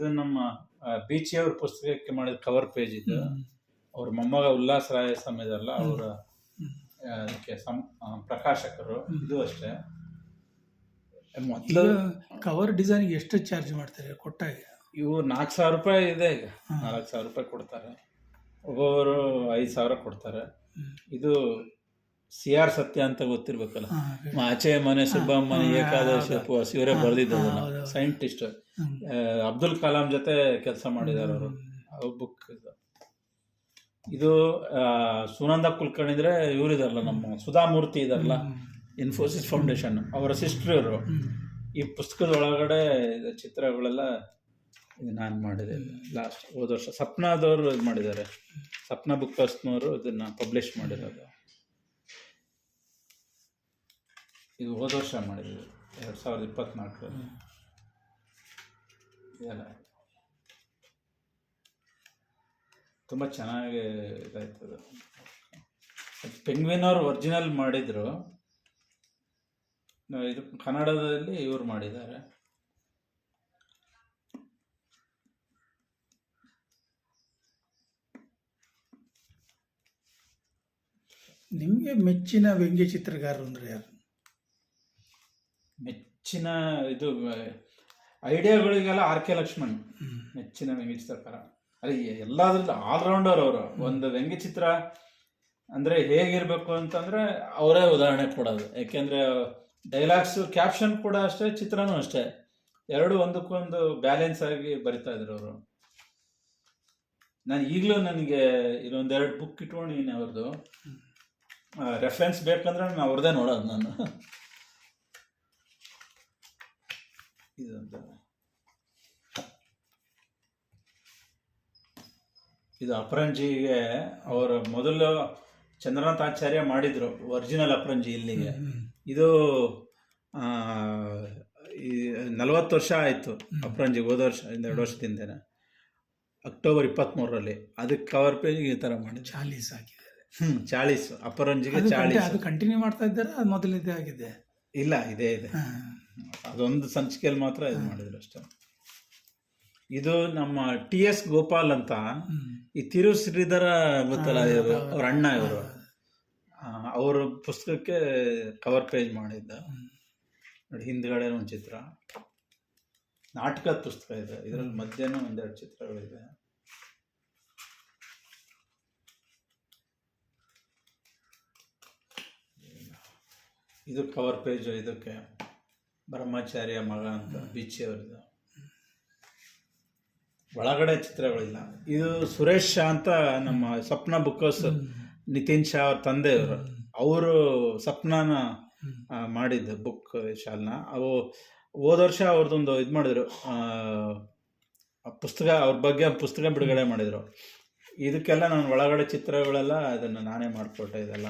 ಇದು ನಮ್ಮ ಬೀಚಿ ಅವ್ರ ಪುಸ್ತಕಕ್ಕೆ ಮಾಡಿದ ಕವರ್ ಪೇಜ್ ಇದು. ಅವ್ರ ಮೊಮ್ಮಗ ಉಲ್ಲಾಸ್ ರಾಯ ಸಮಯದಲ್ಲ ಅವರ ಅದಕ್ಕೆ ಸಂ ಪ್ರಕಾಶಕರು. ಇದು ಅಷ್ಟೇ. ಮೊದಲು ಕವರ್ ಡಿಸೈನ್ಗೆ ಎಷ್ಟು ಚಾರ್ಜ್ ಮಾಡ್ತಾರೆ ಕೊಟ್ಟಾಗ? ಇವು ನಾಲ್ಕು ಸಾವಿರ ರೂಪಾಯಿ ಇದೆ ಈಗ. ನಾಲ್ಕು ಸಾವಿರ ರೂಪಾಯಿ ಕೊಡ್ತಾರೆ. ಒಬ್ಬೊಬ್ಬರು ಐದು ಸಾವಿರ ಕೊಡ್ತಾರೆ. ಇದು ಸಿ ಆರ್ ಸತ್ಯ ಅಂತ ಗೊತ್ತಿರ್ಬೇಕಲ್ಲ. ಆಚೆ ಮನೆ ಸುಬ್ಬಮ್ಮನ ಏಕಾದಶಿ ಹಾ, ಹೌದು. ಸೈಂಟಿಸ್ಟ್. ಅಬ್ದುಲ್ ಕಲಾಂ ಜೊತೆ ಕೆಲಸ ಮಾಡಿದ್ದಾರೆ ಅವರು. ಬುಕ್ ಇದು. ಸುನಂದ ಕುಲಕರ್ಣಿ ಇದ್ರೆ ಇವರಿದಾರಲ್ಲ ನಮ್ಮ ಸುಧಾಮೂರ್ತಿ ಇದಾರಲ್ಲ ಇನ್ಫೋಸಿಸ್ ಫೌಂಡೇಶನ್ ಅವರ ಸಿಸ್ಟರ್ ಇವರು. ಈ ಪುಸ್ತಕದ ಒಳಗಡೆ ಚಿತ್ರಗಳೆಲ್ಲ ನಾನು ಮಾಡಿದೆ. ಲಾಸ್ಟ್ ಹೋದ ವರ್ಷ. ಸಪ್ನಾದವರು ಇದು ಮಾಡಿದ್ದಾರೆ. ಸಪ್ನಾ ಬುಕ್ ಹೌಸ್ನವರು ಇದನ್ನು ಪಬ್ಲಿಷ್ ಮಾಡಿರೋದು. ಇದು ಹೋದ ವರ್ಷ ಮಾಡಿದ್ರು ಎರಡು ಸಾವಿರದ ಇಪ್ಪತ್ನಾಲ್ಕರಲ್ಲಿ. ಇದೆಲ್ಲ ತುಂಬ ಚೆನ್ನಾಗಿ ಇದಾಯ್ತದೆ. ಪೆಂಗ್ವಿನ್ ಅವರು ಒರಿಜಿನಲ್ ಮಾಡಿದರು. ಇದು ಕನ್ನಡದಲ್ಲಿ ಇವ್ರು ಮಾಡಿದ್ದಾರೆ. ನಿಮಗೆ ಮೆಚ್ಚಿನ ವ್ಯಂಗ್ಯ ಚಿತ್ರಗಾರರು ಅಂದ್ರೆ ಯಾರು? ಮೆಚ್ಚಿನ ಇದು ಐಡಿಯಾಗಳಿಗೆಲ್ಲ ಆರ್ ಕೆ ಲಕ್ಷ್ಮಣ್ ನೆಚ್ಚಿನ ವ್ಯಂಗ್ಯಚಿತ್ರಕಾರ ಅದೇ ಎಲ್ಲಾದ್ರದ್ದು ಆಲ್ರೌಂಡರ್ ಅವರು. ಒಂದು ವ್ಯಂಗ್ಯಚಿತ್ರ ಅಂದರೆ ಹೇಗಿರಬೇಕು ಅಂತಂದರೆ ಅವರೇ ಉದಾಹರಣೆ ಕೊಡೋದು. ಯಾಕೆಂದರೆ ಡೈಲಾಗ್ಸ್ ಕ್ಯಾಪ್ಷನ್ ಕೂಡ ಅಷ್ಟೇ ಚಿತ್ರನೂ ಅಷ್ಟೇ. ಎರಡು ಒಂದಕ್ಕೊಂದು ಬ್ಯಾಲೆನ್ಸ್ ಆಗಿ ಬರಿತಾ ಇದ್ರು ಅವರು. ನಾನು ಈಗಲೂ ನನಗೆ ಇನ್ನೊಂದೆರಡು ಬುಕ್ ಇಟ್ಕೊಂಡಿದ್ದೀನಿ ಅವ್ರದ್ದು ರೆಫರೆನ್ಸ್ ಬೇಕಂದ್ರೆ ನಾನು ಅವ್ರದ್ದೇ ನೋಡೋದು ನಾನು. ಇದೊಂದು ಇದು ಅಪರಂಜಿಗೆ ಅವರ ಮೊದಲು ಚಂದ್ರನಾಥ್ ಆಚಾರ್ಯ ಮಾಡಿದ್ರು ಒರಿಜಿನಲ್ ಅಪರಂಜಿ ಇಲ್ಲಿಗೆ. ಇದು ನಲವತ್ತು ವರ್ಷ ಆಯಿತು ಅಪರಂಜಿ ಹೋದ ವರ್ಷ ಎರಡು ವರ್ಷದಿಂದ ಅಕ್ಟೋಬರ್ ಇಪ್ಪತ್ತ್ಮೂರರಲ್ಲಿ ಅದಕ್ಕೆ ಕವರ್ ಪೇಜ್ ಈ ಥರ ಮಾಡಿ ಚಾಲೀಸ್ ಹಾಕಿದ್ದಾರೆ. ಹ್ಞೂ ಚಾಳೀಸ್ ಅಪರಂಜಿಗೆ ಚಾಳೀಸ್ ಅದು ಕಂಟಿನ್ಯೂ ಮಾಡ್ತಾ ಇದ್ದಾರೆ ಅದು ಮೊದಲಿದ್ದೇ ಆಗಿದೆ. ಇಲ್ಲ ಇದೇ ಇದೆ. ಅದೊಂದು ಸಂಚಿಕೆಯಲ್ಲಿ ಮಾತ್ರ ಇದು ಮಾಡಿದ್ರು ಅಷ್ಟೇ. ಇದು ನಮ್ಮ ಟಿ ಎಸ್ ಗೋಪಾಲ್ ಅಂತ ಈ ತಿರು ಶ್ರೀಧರ ಗೊತ್ತಲ್ಲ ಇವರು ಅವ್ರ ಅಣ್ಣ ಇವರು. ಅವ್ರ ಪುಸ್ತಕಕ್ಕೆ ಕವರ್ ಪೇಜ್ ಮಾಡಿದ್ದ. ನೋಡಿ ಹಿಂದ್ಗಡೆ ಒಂದು ಚಿತ್ರ. ನಾಟಕದ ಪುಸ್ತಕ ಇದೆ. ಇದರಲ್ಲಿ ಮಧ್ಯಾಹ್ನ ಒಂದೆರಡು ಚಿತ್ರಗಳಿದೆ. ಇದು ಕವರ್ ಪೇಜು ಇದಕ್ಕೆ ಬ್ರಹ್ಮಚಾರ್ಯ ಮಗ ಅಂತ ಬಿಚ್ಚಿ ಅವರದು ಒಳಗಡೆ ಚಿತ್ರಗಳಿಲ್ಲ. ಇದು ಸುರೇಶ್ ಶಾ ಅಂತ ನಮ್ಮ ಸ್ವಪ್ನ ಬುಕ್ಕಸ್ ನಿತಿನ್ ಶಾ ಅವ್ರ ತಂದೆಯವರು. ಅವರು ಸ್ವಪ್ನನ. ಮಾಡಿದ್ದು ಬುಕ್ ಶಾಲ್ನ. ಅವು ಹೋದ ವರ್ಷ ಅವ್ರದ್ದೊಂದು ಇದು ಮಾಡಿದ್ರು. ಪುಸ್ತಕ ಅವ್ರ ಬಗ್ಗೆ ಪುಸ್ತಕ ಬಿಡುಗಡೆ ಮಾಡಿದರು. ಇದಕ್ಕೆಲ್ಲ ನಾನು ಒಳಗಡೆ ಚಿತ್ರಗಳೆಲ್ಲ ಅದನ್ನು ನಾನೇ ಮಾಡಿಕೊಟ್ಟೆ ಇದೆಲ್ಲ.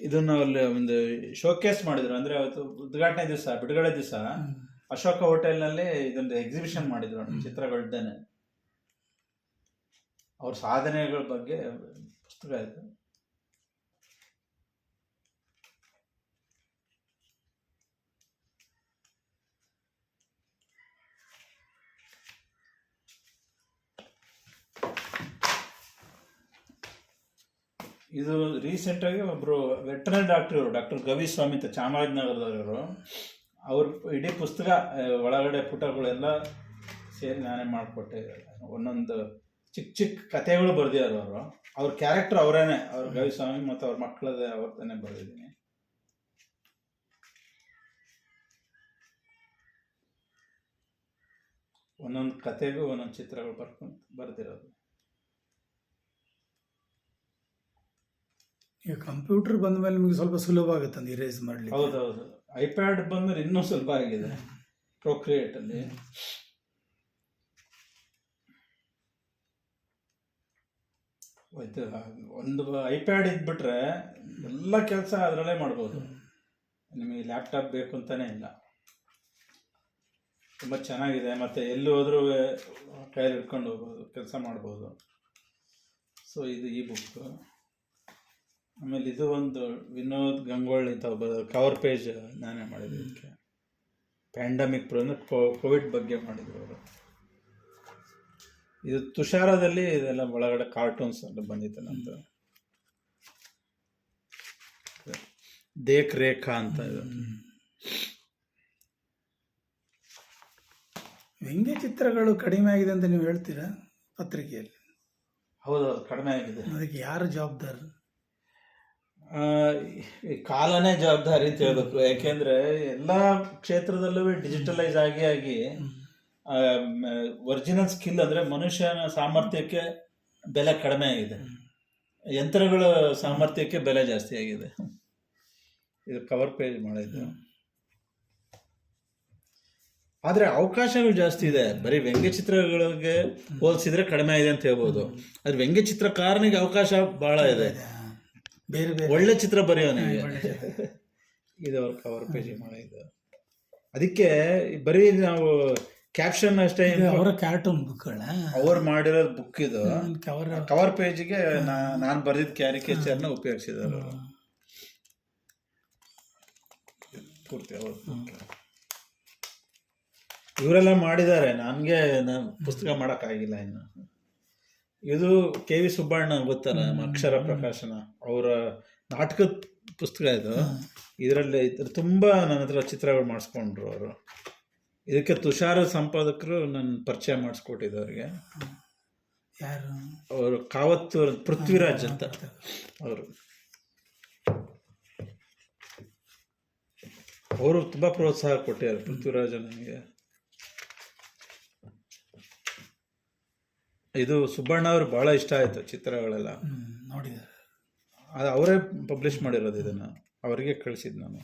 ಇದನ್ನು ಅಲ್ಲಿ ಒಂದು ಶೋಕೇಸ್ ಮಾಡಿದ್ರು. ಅಂದ್ರೆ ಅವತ್ತು ಉದ್ಘಾಟನೆ ದಿವಸ ಬಿಡುಗಡೆ ದಿವಸ ಅಶೋಕ ಹೋಟೆಲ್ನಲ್ಲಿ ಇದೊಂದು ಎಕ್ಸಿಬಿಷನ್ ಮಾಡಿದ್ರು ಚಿತ್ರಗಳ್ದೇನೆ. ಅವ್ರ ಸಾಧನೆಗಳ ಬಗ್ಗೆ ಪುಸ್ತಕ ಇದು. ಇದು ರೀಸೆಂಟಾಗಿ ಒಬ್ಬರು ವೆಟರ್ನರಿ ಡಾಕ್ಟರ್ ಇವರು ಡಾಕ್ಟರ್ ಗವಿಸ್ವಾಮಿ ಅಂತ ಚಾಮರಾಜನಗರದವರು ಅವ್ರ ಇಡೀ ಪುಸ್ತಕ ಒಳಗಡೆ ಪುಟಗಳೆಲ್ಲ ಸೇರಿ ನಾನೇ ಮಾಡಿಕೊಟ್ಟೆ. ಒಂದೊಂದು ಚಿಕ್ಕ ಚಿಕ್ಕ ಕಥೆಗಳು ಬರೆದಿದ್ದಾರೆ ಅವರು. ಅವ್ರ ಕ್ಯಾರೆಕ್ಟರ್ ಅವರೇನೆ. ಅವ್ರ ಗವಿಸ್ವಾಮಿ ಮತ್ತು ಅವ್ರ ಮಕ್ಕಳದೇ ಅವ್ರದೇ ಬರೆದಿದ್ದೀನಿ. ಒಂದೊಂದು ಕಥೆಗೂ ಒಂದೊಂದು ಚಿತ್ರಗಳು ಬರ್ಕೊಂಡು ಬರ್ದಿರೋದು. ಈಗ ಕಂಪ್ಯೂಟರ್ ಬಂದ ಮೇಲೆ ನಿಮಗೆ ಸ್ವಲ್ಪ ಸುಲಭ ಆಗುತ್ತೆ ಅಂದ್ರೆ ಇರೇಸ್ ಮಾಡ್ಲಿಕ್ಕೆ. ಹೌದೌದು. ಐಪ್ಯಾಡ್ ಬಂದ್ರೆ ಇನ್ನೂ ಸ್ವಲ್ಪ ಆಗಿದೆ. ಪ್ರೊಕ್ರಿಯೇಟ್ ಅಲ್ಲಿ. ಇದು ಒಂದು ಐಪ್ಯಾಡ್ ಇದ್ಬಿಟ್ರೆ ಎಲ್ಲ ಕೆಲಸ ಅದರಲ್ಲೇ ಮಾಡ್ಬೋದು. ನಿಮಗೆ ಲ್ಯಾಪ್ಟಾಪ್ ಬೇಕು ಅಂತಾನೆ ಇಲ್ಲ. ತುಂಬ ಚೆನ್ನಾಗಿದೆ. ಮತ್ತು ಎಲ್ಲಿ ಹೋದರೂ ಕೈಯಲ್ಲಿ ಹಿಡ್ಕೊಂಡು ಹೋಗ್ಬೋದು, ಕೆಲಸ ಮಾಡ್ಬೋದು. ಸೊ ಇದು ಈ ಬುಕ್ ಆಮೇಲೆ ಇದು ಒಂದು ವಿನೋದ್ ಗಂಗೋಳಿ ಅಂತ ಒಬ್ಬ ಕವರ್ ಪೇಜ್ ನಾನೇ ಮಾಡಿದ್ದೆ ಇದಕ್ಕೆ. ಪ್ಯಾಂಡಮಿಕ್ ಪ್ರೋ ಅಂದರೆ ಕೋವಿಡ್ ಬಗ್ಗೆ ಮಾಡಿದ್ರು ಅವರು. ಇದು ತುಷಾರದಲ್ಲಿ ಇದೆಲ್ಲ ಒಳಗಡೆ ಕಾರ್ಟೂನ್ಸ್ ಎಲ್ಲ ಬಂದಿತ್ತು ನಂದು. ದೇಖ್ ರೇಖಾ ಅಂತ ಇದು. ವ್ಯಂಗ್ಯ ಚಿತ್ರಗಳು ಕಡಿಮೆ ಆಗಿದೆ ಅಂತ ನೀವು ಹೇಳ್ತೀರಾ ಪತ್ರಿಕೆಯಲ್ಲಿ? ಹೌದು ಕಡಿಮೆ ಆಗಿದೆ. ಅದಕ್ಕೆ ಯಾರು ಜವಾಬ್ದಾರ? ಆ, ಈ ಕಾಲನೇ ಜವಾಬ್ದಾರಿ ಅಂತ ಹೇಳ್ಬೇಕು. ಯಾಕೆಂದ್ರೆ ಎಲ್ಲ ಕ್ಷೇತ್ರದಲ್ಲೂ ಡಿಜಿಟಲೈಸ್ ಆಗಿ ಆಗಿ ಒರಿಜಿನಲ್ ಸ್ಕಿಲ್ ಅಂದ್ರೆ ಮನುಷ್ಯನ ಸಾಮರ್ಥ್ಯಕ್ಕೆ ಬೆಲೆ ಕಡಿಮೆ ಆಗಿದೆ. ಯಂತ್ರಗಳ ಸಾಮರ್ಥ್ಯಕ್ಕೆ ಬೆಲೆ ಜಾಸ್ತಿ ಆಗಿದೆ. ಇದು ಕವರ್ ಪೇಜ್ ಮಾಡಿದ್ದು. ಆದರೆ ಅವಕಾಶಗಳು ಜಾಸ್ತಿ ಇದೆ. ಬರೀ ವ್ಯಂಗ್ಯ ಚಿತ್ರಗಳಿಗೆ ಹೋಲಿಸಿದ್ರೆ ಕಡಿಮೆ ಇದೆ ಅಂತ ಹೇಳ್ಬೋದು. ಆದರೆ ವ್ಯಂಗ್ಯ ಚಿತ್ರಕಾರನಿಗೆ ಅವಕಾಶ ಬಹಳ ಇದೆ. ಬೇರೆ ಬೇರೆ ಒಳ್ಳೆ ಚಿತ್ರ ಬರೆಯೋನೆ ಇದು ಅವ್ರ ಕವರ್ ಪೇಜ್ ಮಾಡಿದ್ದು ಅದಕ್ಕೆ ಬರೀ ನಾವು ಕ್ಯಾಪ್ಷನ್ ಅಷ್ಟೇ ಅವರ ಕಾರ್ಟೂನ್ ಬುಕ್ಗಳ ಅವ್ರು ಮಾಡಿರೋ ಬುಕ್ ಇದು. ಕವರ್ ಕವರ್ ಪೇಜ್ಗೆ ನಾನು ಬರೆದಿದ್ದ ಕ್ಯಾರಿಕೇಚರ್ನ. ಪೂರ್ತಿ ಅವ್ರ book. ಇವರೆಲ್ಲ ಮಾಡಿದ್ದಾರೆ. ನನಗೆ ನಾನು ಪುಸ್ತಕ ಮಾಡೋಕ್ಕಾಗಿಲ್ಲ ಇನ್ನು. ಇದು ಕೆ ವಿ ಸುಬ್ಬಣ್ಣ ಗೊತ್ತಲ್ಲ ನಮ್ಮ ಅಕ್ಷರ ಪ್ರಕಾಶನ? ಅವರ ನಾಟಕದ ಪುಸ್ತಕ ಇದು. ಇದರಲ್ಲಿ ತುಂಬಾ ತುಂಬ ನನ್ನ ಹತ್ರ ಚಿತ್ರಗಳು ಮಾಡಿಸ್ಕೊಂಡ್ರು ಅವರು. ಇದಕ್ಕೆ ತುಷಾರ ಸಂಪಾದಕರು ನನ್ನ ಪರಿಚಯ ಮಾಡಿಸ್ಕೊಟ್ಟಿದ್ದು ಅವ್ರಿಗೆ. ಯಾರು? ಅವರು ಕಾವತ್ತು ಪೃಥ್ವಿರಾಜ್ ಅಂತ ಅವರು. ಅವರು ತುಂಬಾ ಪ್ರೋತ್ಸಾಹ ಕೊಟ್ಟಿದ್ದಾರೆ ಪೃಥ್ವಿರಾಜ್ ನನಗೆ. ಇದು ಸುಬ್ಬಣ್ಣ ಅವ್ರು ಬಹಳ ಇಷ್ಟ ಆಯ್ತು ಚಿತ್ರಗಳೆಲ್ಲ. ನೋಡಿದ. ನೋಡಿದ್ದಾರೆ ಅದು ಅವರೇ ಪಬ್ಲಿಷ್ ಮಾಡಿರೋದು ಇದನ್ನ. ಅವರಿಗೆ ಕಳಿಸಿದ್ದು ನಾನು.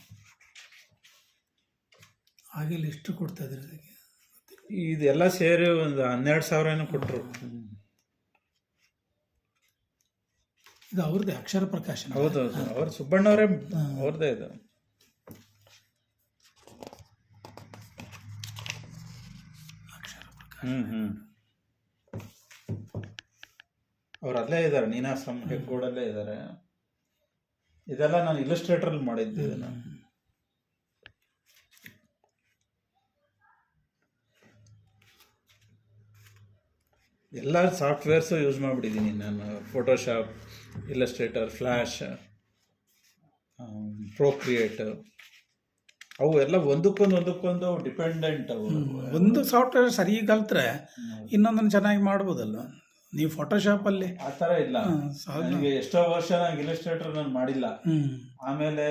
ಹಾಗೆಲ್ಲ ಎಷ್ಟು ಕೊಡ್ತಾ ಇದ್ರೆ ಇದೆಲ್ಲ ಸೇರಿ ಒಂದು ಹನ್ನೆರಡು ಸಾವಿರ ಏನೋ ಕೊಟ್ಟರು ಇದು ಅವ್ರದ್ದೇ ಅಕ್ಷರ ಪ್ರಕಾಶನ? ಹೌದು ಅವ್ರು ಸುಬ್ಬಣ್ಣವರೇ ಅವ್ರದ್ದೇ ಇದು. ಅಕ್ಷರ ಪ್ರಕಾಶ ಹ್ಮ್ ಹ್ಮ್. ಅವ್ರು ಅಲ್ಲೇ ಇದ್ದಾರೆ ನೀನಾಸಂ ಹೆಗ್ಗೋಡಲ್ಲೇ ಇದ್ದಾರೆ. ಇದೆಲ್ಲ ನಾನು ಇಲ್ಲಸ್ಟ್ರೇಟರ್ ಮಾಡಿದ್ದೆ ಇದನ್ನ. ಎಲ್ಲ ಸಾಫ್ಟ್ವೇರ್ಸು ಯೂಸ್ ಮಾಡಿಬಿಟ್ಟಿದ್ದೀನಿ ನಾನು. ಫೋಟೋಶಾಪ್ ಇಲ್ಲಸ್ಟ್ರೇಟರ್ ಫ್ಲ್ಯಾಶ್ ಪ್ರೋಕ್ರಿಯೇಟ್ ಅವು ಎಲ್ಲ ಒಂದಕ್ಕೊಂದು ಒಂದಕ್ಕೊಂದು ಡಿಪೆಂಡೆಂಟ್ ಅವು. ಒಂದು ಸಾಫ್ಟ್ವೇರ್ ಸರಿ ಕಲ್ತ್ರೆ ಇನ್ನೊಂದನ್ನು ಚೆನ್ನಾಗಿ ಮಾಡ್ಬೋದಲ್ವ? ನೀವು ಫೋಟೋಶಾಪಲ್ಲಿ ಆ ಥರ ಇಲ್ಲ. ನನಗೆ ಎಷ್ಟೋ ವರ್ಷ ನಾನು ಇಲ್ಲಸ್ಟ್ರೇಟರ್ ನಾನು ಮಾಡಿಲ್ಲ. ಹ್ಮ್. ಆಮೇಲೆ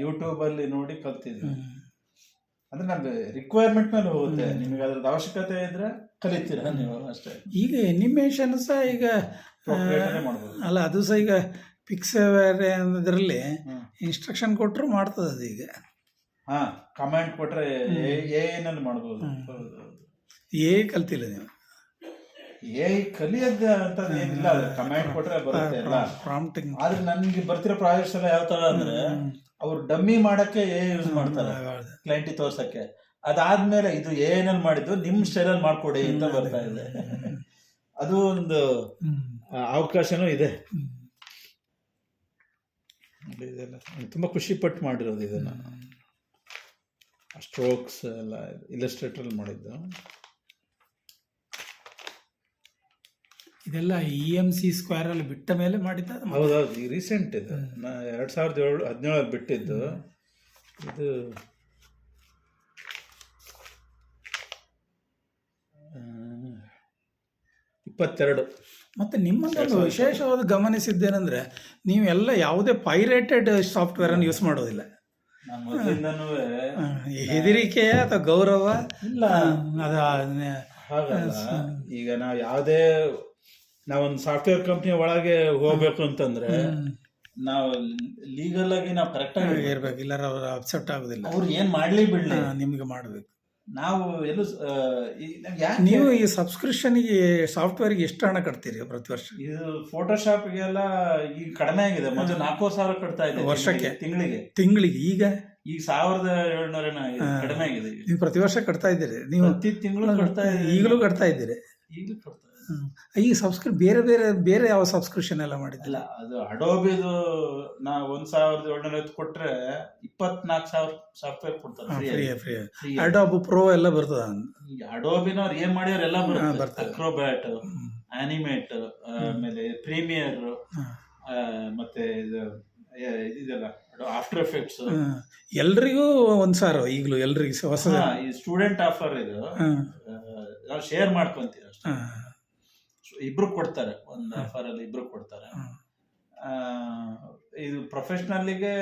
ಯೂಟ್ಯೂಬ್ ಅಲ್ಲಿ ನೋಡಿ ಕಲ್ತಿದ್ದೆ. ಅಂದ್ರೆ ನಮ್ಗೆ ರಿಕ್ವೈರ್ಮೆಂಟ್ ಮೇಲೆ ಹೋಗುತ್ತೆ. ನಿಮಗೆ ಅದ್ರದ್ದು ಅವಶ್ಯಕತೆ ಇದ್ರೆ ಕಲಿತೀರ ನೀವು ಅಷ್ಟೇ. ಈಗ ಎನಿಮೇಷನ್ ಸಹ ಈಗ ಆ, Procreate ಮಾಡ್ಬೋದು. ಅಲ್ಲ ಅದು ಸಹ ಈಗ ಪಿಕ್ಸರ್ ಅನ್ನೋದ್ರಲ್ಲಿ ಹ್ಮ್. ಇನ್ಸ್ಟ್ರಕ್ಷನ್ ಕೊಟ್ಟರು ಮಾಡ್ತದೆ ಅದು ಈಗ. ಹಾ ಕಮೆಂಟ್ ಕೊಟ್ರೆ ಏನಲ್ಲಿ ಮಾಡ್ಬೋದು. ಹೌದು, ಹೌದು. ಏ ಕಲ್ತಿಲ್ಲ ನೀವು? ಏ ಕಲಿಯೋದ ಅಂತ ಏನಿಲ್ಲ ಕಮೆಂಟ್ ಕೊಟ್ರೆ ಬರುತ್ತೆ ಎಲ್ಲ ಪ್ರಾಂಪ್ಟಿಂಗ್ ಆದ್ರೆ ನನ್ಗೆ ಬರ್ತಿರೋ ಪ್ರಾಜೆಕ್ಟ್ಸ್ ಎಲ್ಲ ಯಾವ ತರ ಅಂದ್ರೆ ಅವ್ರು ಡಮ್ಮಿ ಮಾಡಕ್ಕೆ ಏ ಯೂಸ್ ಮಾಡ್ತಾರೆ ಕ್ಲೈಂಟ್ ತೋರ್ಸಕ್ಕೆ. ಅದಾದ್ಮೇಲೆ ಇದು ಏನಲ್ಲಿ ಮಾಡಿದ್ದು ನಿಮ್ ಸ್ಟೈಲಲ್ಲಿ ಮಾಡ್ಕೊಡಿ ಅಂತ ಬರ್ತಾ ಇದೆ. ಅದು ಒಂದು ಅವಕಾಶನೂ ಇದೆ. ಇದೆಲ್ಲ. ತುಂಬಾ ಖುಷಿ ಪಟ್ಟು ಮಾಡಿರೋದು ಇದನ್ನ ಸ್ಟ್ರೋಕ್ಸ್ ಎಲ್ಲ ಇಲ್ಲಸ್ಟ್ರೇಟರ್ ಮಾಡಿದ್ದು. ಇದೆಲ್ಲ ಇ ಎಂ ಸಿ ಸ್ಕ್ವೇರ್ ಅಲ್ಲಿ ಬಿಟ್ಟ ಮೇಲೆ ಮಾಡಿದ್ದ ಅದು? ಹೌದೌದು ಈಗ ರೀಸೆಂಟ್ ಇದು. ನಾ ಎರಡ್ ಸಾವಿರದ ಏಳು ಹದಿನೇಳಲ್ಲಿ ಬಿಟ್ಟಿದ್ದು. ಇದು ಇಪ್ಪತ್ತೆರಡು. ಮತ್ತೆ ನಿಮ್ಮದೊಂದು ವಿಶೇಷವಾದ ಗಮನಿಸಿದ್ದೇನೆಂದ್ರೆ ನೀವು ಎಲ್ಲ ಯಾವುದೇ ಪೈರೇಟೆಡ್ ಸಾಫ್ಟ್ವೇರ್ ಅನ್ನು ಯೂಸ್ ಮಾಡೋದಿಲ್ಲ. ಹೆದರಿಕೆಯ ಅಥವಾ ಗೌರವ? ಇಲ್ಲ. ಅದ ಈಗ ನಾವು ಯಾವುದೇ ನಾವೊಂದು ಸಾಫ್ಟ್ವೇರ್ ಕಂಪ್ನಿ ಒಳಗೆ ಹೋಗ್ಬೇಕು ಅಂತಂದ್ರೆ ನಾವು ಲೀಗಲ್ ಆಗಿ ನಾವು ಕರೆಕ್ಟ್ ಆಗಿ ಇರ್ಬೇಕು. ಇಲ್ಲಾರ ಅವ್ರು ಅಪ್ಸೆಟ್ ಆಗೋದಿಲ್ಲ. ಅವ್ರು ಏನ್ ಮಾಡ್ಲಿ ಬಿಡ್ಲಿ. ನಿಮ್ಗೆ ಮಾಡ್ಬೇಕು. ನಾವು ಎಲ್ಲ ನೀವು ಈ- ಸಬ್ಸ್ಕ್ರಿಪ್ಷನ್ಗೆ ಸಾಫ್ಟ್ವೇರ್ಗೆ ಎಷ್ಟು ಹಣ ಕಟ್ತೀರಿ ಪ್ರತಿ ವರ್ಷ? ಇದು ಫೋಟೋಶಾಪ್ಗೆಲ್ಲ ಈಗ ಕಡಿಮೆ ಆಗಿದೆ. ಮೊದಲು ನಾಲ್ಕು ಸಾವಿರ ಕಟ್ತಾ ಇದೆ ವರ್ಷಕ್ಕೆ? ತಿಂಗಳಿಗೆ. ತಿಂಗಳಿಗೆ? ಈಗ? ಈಗ ಸಾವಿರದ ಏಳ್ನೂರ ಕಡಿಮೆ ಆಗಿದೆ ನೀವು ಪ್ರತಿ ವರ್ಷ ಕಟ್ತಾ ಇದ್ದೀರಿ. ನೀವು ಪ್ರತಿ ತಿಂಗಳು ಕಟ್ತಾ ಈಗಲೂ ಕಟ್ತಾ ಇದ್ದೀರಿ. ಈಗಲೂ ಕಟ್ತಾ. ಈ ಸಬ್ಸ್ಕ್ರಿ ಬೇರೆ ಬೇರೆ ಬೇರೆ ಯಾವ ಸಬ್ಸ್ಕ್ರಿಪ್ಷನ್ ಎಲ್ಲ ಮಾಡಿದ್ದಿಲ್ಲ ಅದು ಅಡೋಬಿದು ನಾ ಒಂದ್ ಸಾವಿರದ ಏಳ್ನೂರ ಐವತ್ತು ಕೊಟ್ರೆ ಇಪ್ಪತ್ನಾಲ್ಕು ಸಾವಿರ ಸಾಫ್ಟ್ವೇರ್ ಕೊಡ್ತಾರೆ ಫ್ರೀ. ಫ್ರೀ ಅಡೋಬ್ ಪ್ರೋ ಎಲ್ಲ ಬರ್ತದ? ಅಡೋಬಿನವ್ರು ಏನ್ ಮಾಡ್ಯಾರ ಎಲ್ಲ ಬರ್ತದೆ. ಅಕ್ರೋಬ್ಯಾಟ್. ಆನಿಮೇಟ್ ಆಮೇಲೆ ಪ್ರೀಮಿಯರ್ ಮತ್ತೆ ಇದು ಇದೆಲ್ಲ ಆಫ್ಟರ್ ಎಫೆಕ್ಟ್ಸ್ ಎಲ್ರಿಗೂ ಒಂದ್ ಸಾವಿರ ಈಗಲೂ ಎಲ್ರಿಗೂ ಹೊಸ ಸ್ಟೂಡೆಂಟ್ ಆಫರ್ ಇದು. ನಾವು ಶೇರ್ ಮಾಡ್ಕೊಂತೀವಿ ಅಷ್ಟೇ. ಇಬ್ರು ಕೊಡ್ತಾರೆ. ಒಂದ್ ಆಫರ್ ಅಲ್ಲಿ ಇಬ್ರು ಕೊಡ್ತಾರೆ. ಇದು ಪ್ರೊಫೆಷನಲ್ಗೆ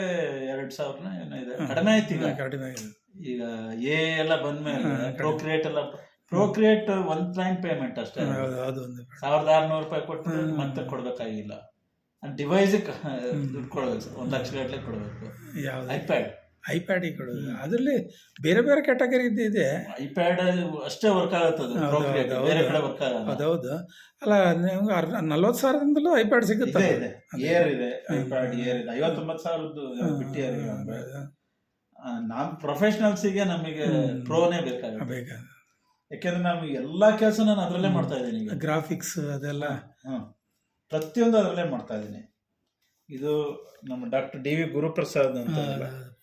ಎರಡ್ ಸಾವಿರ ಏನಿದೆ ಇದೆ. ಕಡಿಮೆ ಆಯ್ತು ಈಗ. ಕಡಿಮೆ ಆಗಿದೆ. ಈಗ ಎ ಎಲ್ಲ ಬಂದ್ಮೇಲೆ. ಪ್ರೋಕ್ರಿಯೇಟ್ ಎಲ್ಲ ಪ್ರೋಕ್ರಿಯೇಟ್ ಒನ್ ಟೈಮ್ ಪೇಮೆಂಟ್ ಅಷ್ಟೇ. ಸಾವಿರದ ಆರ್ನೂರು ರೂಪಾಯಿ ಕೊಟ್ಟು. ಮತ್ತೆ ಕೊಡ್ಬೇಕಾಗಿಲ್ಲ. ಡಿವೈಸ್ ದುಡ್ಡು ಕೊಡ್ಬೇಕು. ಒಂದ್ ಲಕ್ಷ ಗಟ್ಟಲೆ ಕೊಡ್ಬೇಕು ಐಪ್ಯಾಡ್ ಐಪ್ಯಾಡಿಗೆ ಕೊಡೋದು ಅದರಲ್ಲಿ ಬೇರೆ ಬೇರೆ ಕ್ಯಾಟಗರಿ ಇದೆ. ಐಪ್ಯಾಡ್ ಅಷ್ಟೇ ವರ್ಕ್ ಆಗುತ್ತೆ ಹೌದೌದು. ಅಲ್ಲ ನಿಮ್ಗೆ ಅರ್ ನಲ್ವತ್ತು ಸಾವಿರದಿಂದಲೂ ಐಪ್ಯಾಡ್ ಸಿಗುತ್ತೆ ಇದೆ ಏರ್ ಇದೆ ಐಪ್ಯಾಡ್ ಏರ್ ಇದೆ. ಐವತ್ತೊಂಬತ್ತು ಸಾವಿರದ್ದು ನಾವು ಪ್ರೊಫೆಷನಲ್ಸಿಗೆ ನಮಗೆ. ಪ್ರೋನೇ ಬೇಕಾಗುತ್ತೆ. ಬೇಕಾಗ ಯಾಕೆಂದ್ರೆ ನಾನು ಎಲ್ಲಾ ಕೆಲಸ ನಾನು ಅದ್ರಲ್ಲೇ ಮಾಡ್ತಾ ಇದ್ದೀನಿ ಗ್ರಾಫಿಕ್ಸ್ ಅದೆಲ್ಲ. ಪ್ರತಿಯೊಂದು ಅದರಲ್ಲೇ ಮಾಡ್ತಾ ಇದ್ದೀನಿ. ಇದು ನಮ್ಮ ಡಾಕ್ಟರ್ ಡಿ ವಿ ಗುರುಪ್ರಸಾದ್ ಅಂತ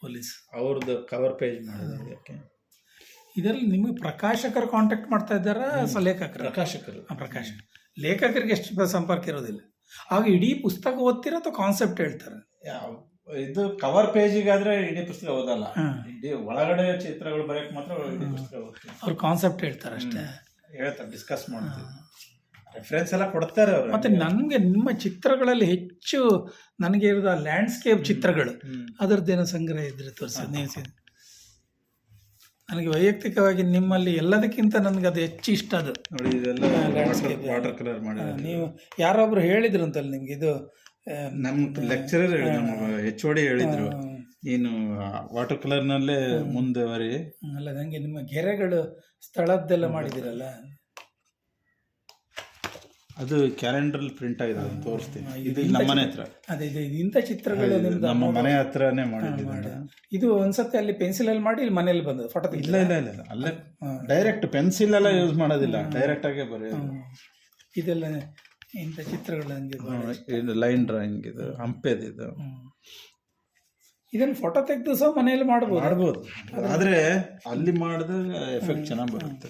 ಪೊಲೀಸ್. ಅವ್ರದ್ದು ಕವರ್ ಪೇಜ್ ಮಾಡಿದ್ರೆ ಇದರಲ್ಲಿ ನಿಮಗೆ ಪ್ರಕಾಶಕರು ಕಾಂಟ್ಯಾಕ್ಟ್ ಮಾಡ್ತಾ ಇದ್ದಾರಾ ಲೇಖಕರು? ಪ್ರಕಾಶಕರು. ಪ್ರಕಾಶ. ಲೇಖಕರಿಗೆ ಎಷ್ಟು ಸಂಪರ್ಕ ಇರೋದಿಲ್ಲ. ಆಗ ಇಡೀ ಪುಸ್ತಕ ಓದ್ತೀರ ಅಥವಾ ಕಾನ್ಸೆಪ್ಟ್ ಹೇಳ್ತಾರೆ? ಇದು ಕವರ್ ಪೇಜಿಗಾದ್ರೆ ಇಡೀ ಪುಸ್ತಕ ಓದಲ್ಲ. ಇಡೀ ಒಳಗಡೆ ಚಿತ್ರಗಳು ಬರೆಯಕ್ ಮಾತ್ರ ಇಡೀ ಪುಸ್ತಕ ಓದ್ತೀವಿ. ಅವ್ರು ಕಾನ್ಸೆಪ್ಟ್ ಹೇಳ್ತಾರೆ ಅಷ್ಟೇ ಹೇಳ್ತಾರೆ ಡಿಸ್ಕಸ್ ಮಾಡ್ತೀವಿ. ರೆಫರೆನ್ಸ್ ಎಲ್ಲ ಕೊಡ್ತಾರೆ ಅವರು. ಮತ್ತೆ ನನಗೆ ನಿಮ್ಮ ಚಿತ್ರಗಳಲ್ಲಿ ಹೆಚ್ಚು ನನಗೆ ಇರೋದು ಲ್ಯಾಂಡ್ಸ್ಕೇಪ್ ಚಿತ್ರಗಳು. ಅದರದ್ದೇನೋ ಸಂಗ್ರಹ ಇದ್ರೆ ತೋರಿಸಿ ನೀವು ನನಗೆ ವೈಯಕ್ತಿಕವಾಗಿ ನಿಮ್ಮಲ್ಲಿ ಎಲ್ಲದಕ್ಕಿಂತ ನನಗೆ ಅದು ಹೆಚ್ಚು ಇಷ್ಟ ಅದು. ನೋಡಿ ಇದೆಲ್ಲ. ವಾಟರ್ ಕಲರ್ ಮಾಡಿ ನೀವು ಯಾರೊಬ್ರು ಹೇಳಿದ್ರು ಅಂತಲ್ಲ ನಿಮ್ಗೆ ಇದು ನಮ್ಮ ಲೆಕ್ಚರರ್ ಹೇಳಿದ್ರು ಎಚ್ ಓಡಿ ಹೇಳಿದ್ರು. ಏನು ನೀನು ವಾಟರ್ ಕಲರ್ ನಲ್ಲೇ ಮುಂದುವರಿ. ಅಲ್ಲ ನನಗೆ ನಿಮ್ಮ ಗೆರೆಗಳು ಸ್ಥಳದ್ದೆಲ್ಲ ಮಾಡಿದಿರಲ್ಲ ಅದು ಕ್ಯಾಲೆಂಡರ್ ಪ್ರಿಂಟ್ ಆಗಿದೆ ಅದನ್ನ ತೋರಿಸ್ತೀನಿ. ಇದು ನಮ್ಮ ಮನೆ ಹತ್ರ. ಅದೇ ಇದು ಇಂಥ ಚಿತ್ರಗಳು ನಿಮ್ದು ನಮ್ಮ ಮನೆ ಹತ್ರನೇ ಮಾಡಿದ್ದು ಇದು. ಒಂದ್ಸತಿ ಅಲ್ಲಿ ಪೆನ್ಸಿಲಲ್ಲಿ ಮಾಡಿ ಇಲ್ಲಿ ಮನೇಲಿ ಬಂದದ್ದು ಫೋಟೋ ಇಲ್ಲ ಇಲ್ಲ ಇಲ್ಲ ಇಲ್ಲ. ಅಲ್ಲೇ ಡೈರೆಕ್ಟ್ ಪೆನ್ಸಿಲ್ ಎಲ್ಲ ಯೂಸ್ ಮಾಡೋದಿಲ್ಲ. ಡೈರೆಕ್ಟ್ ಆಗೇ ಬರೆಯೋದು. ಇದೆಲ್ಲ ಇಂಥ ಚಿತ್ರಗಳು ನನಗೆ ಇದು ಲೈನ್ ಡ್ರಾಯಿಂಗ್ ಇದು ಹಂಪೆದು ಇದು. ಇದನ್ನು ಫೋಟೋ ತೆಗೆದು ಸಹ ಮನೆಯಲ್ಲಿ ಮಾಡ್ಬೋದು. ಮಾಡ್ಬೋದು. ಆದ್ರೆ ಅಲ್ಲಿ ಮಾಡಿದ್ರೆ ಎಫೆಕ್ಟ್ ಚೆನ್ನಾಗಿ ಬರುತ್ತೆ.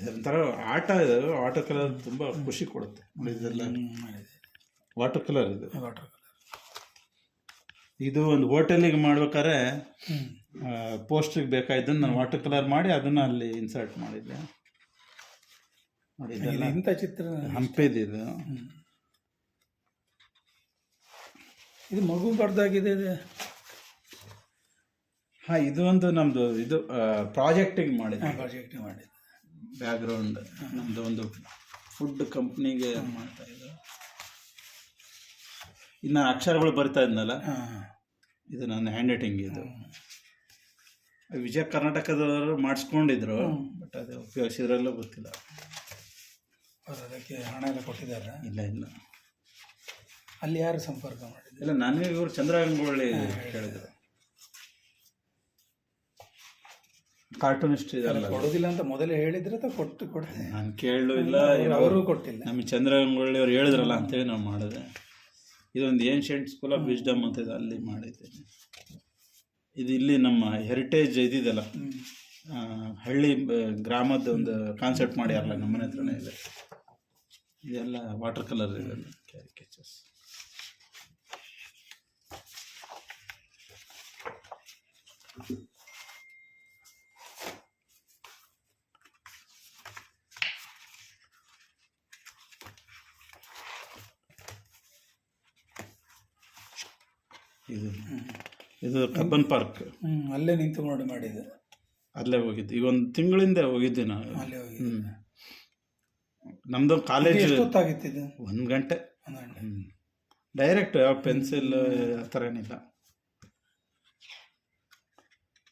ಇದೊಂಥರ ಆಟ ಇದು. ವಾಟರ್ ಕಲರ್ ತುಂಬ ಖುಷಿ ಕೊಡುತ್ತೆ. ಇದೆಲ್ಲ ಮಾಡಿದೆ. ವಾಟರ್ ಕಲರ್ ಇದು. ವಾಟರ್ ಕಲರ್ ಇದು ಒಂದು ಹೋಟೆಲಿಗೆ ಮಾಡ್ಬೇಕಾದ್ರೆ ಪೋಸ್ಟ್ರಿಗೆ ಬೇಕಾಯ್ದನ್ನು ನಾನು ವಾಟರ್ ಕಲರ್ ಮಾಡಿ ಅದನ್ನ ಅಲ್ಲಿ ಇನ್ಸರ್ಟ್ ಮಾಡಿದ್ದೆ. ನೋಡಿ ಇದು ಇದೆಲ್ಲ ಇಂಥ ಚಿತ್ರ ಹಂಪೆದು ಇದು ಇದು. ಮಗು ಬರ್ದಾಗಿದೆ ಇದು. ಹಾಂ ಇದು ಒಂದು ನಮ್ಮದು ಇದು ಪ್ರಾಜೆಕ್ಟಿಗೆ ಮಾಡಿದ್ದೆ. ಪ್ರಾಜೆಕ್ಟಿಗೆ ಮಾಡಿದ್ದು. ಬ್ಯಾಕ್ಗ್ರೌಂಡ್ ನಮ್ಮದು ಒಂದು ಫುಡ್ ಕಂಪ್ನಿಗೆ ಮಾಡ್ತಾ ಇದ್ರು ಇನ್ನು ಅಕ್ಷರಗಳು ಬರ್ತಾ ಇದ್ನಲ್ಲ? ಇದು ನನ್ನ ಹ್ಯಾಂಡ್ ರೈಟಿಂಗ್ ಇದು ವಿಜಯ ಕರ್ನಾಟಕದವರು ಮಾಡಿಸ್ಕೊಂಡಿದ್ರು ಬಟ್ ಅದು ಉಪಯೋಗಿಸಿದ್ರಲ್ಲೂ ಗೊತ್ತಿಲ್ಲ. ಅವ್ರು ಅದಕ್ಕೆ ಹಣ ಎಲ್ಲ ಕೊಟ್ಟಿದ್ದಾರೆ? ಇಲ್ಲ ಇಲ್ಲ. ಅಲ್ಲಿ ಯಾರು ಸಂಪರ್ಕ ಮಾಡಿದ್ರು ಇಲ್ಲ ನನಗೆ ಇವರು ಚಂದ್ರಗಂಗೊಳ್ಳಿ ಕೇಳಿದ್ರು. ಕಾರ್ಟೂನಿಸ್ಟ್ ಇದಲ್ಲ ಕೊಡೋದಿಲ್ಲ ಅಂತ ಮೊದಲೇ ಹೇಳಿದ್ರೆ ಅಥವಾ ಕೊಟ್ಟು ಕೊಡ್ತೇನೆ ನಾನು ಕೇಳಲು ಇಲ್ಲ ಅವರು ಕೊಟ್ಟಿಲ್ಲ. ನಮ್ಮ ಚಂದ್ರಗಂಗೊಳ್ಳಿ ಅವ್ರು ಹೇಳಿದ್ರಲ್ಲ ಅಂತೇಳಿ ನಾವು ಮಾಡಿದೆ. ಇದೊಂದು ಏನ್ಷಿಯಂಟ್ ಸ್ಕೂಲ್ ಆಫ್ ವಿಸ್ಡಮ್ ಅಂತ ಇದೆ ಅಲ್ಲಿ ಮಾಡಿದ್ದೇನೆ ಇದು ಇಲ್ಲಿ ನಮ್ಮ ಹೆರಿಟೇಜ್ ಇದಿದೆಲ್ಲ. ಹಳ್ಳಿ ಗ್ರಾಮದ ಒಂದು ಕಾನ್ಸೆಪ್ಟ್ ಮಾಡ್ಯಾರಲ್ಲ ನಮ್ಮ ಮನೆ ಹತ್ರನೇ ಇದೆ. ಇದೆಲ್ಲ ವಾಟರ್ ಕಲರ್ ಇದೆಲ್ಲ ಕ್ಯಾರಿಕೇಚರ್ಸ್ ಇದು. ಇದು ಕಬ್ಬನ್ ಪಾರ್ಕ್. ಅಲ್ಲೇ ನಿಂತು ನೋಡಿ ಮಾಡಿದ್ದು. ಅಲ್ಲೇ ಹೋಗಿದ್ದು. ಈಗ ಒಂದು ತಿಂಗಳಿಂದ ಹೋಗಿದ್ದೆ ನಾನು. ಅಲ್ಲೇ ಹೋಗಿ ನಮ್ದು ಕಾಲೇಜ್ ಎಷ್ಟೊತ್ತಾಗಿತ್ತು ಇದು? ಒಂದು ಗಂಟೆ. ಒಂದು ಗಂಟೆ. ಹ್ಮ್. ಡೈರೆಕ್ಟ್ ಯಾವ ಪೆನ್ಸಿಲ್ ಆ ಥರ ಏನಿಲ್ಲ.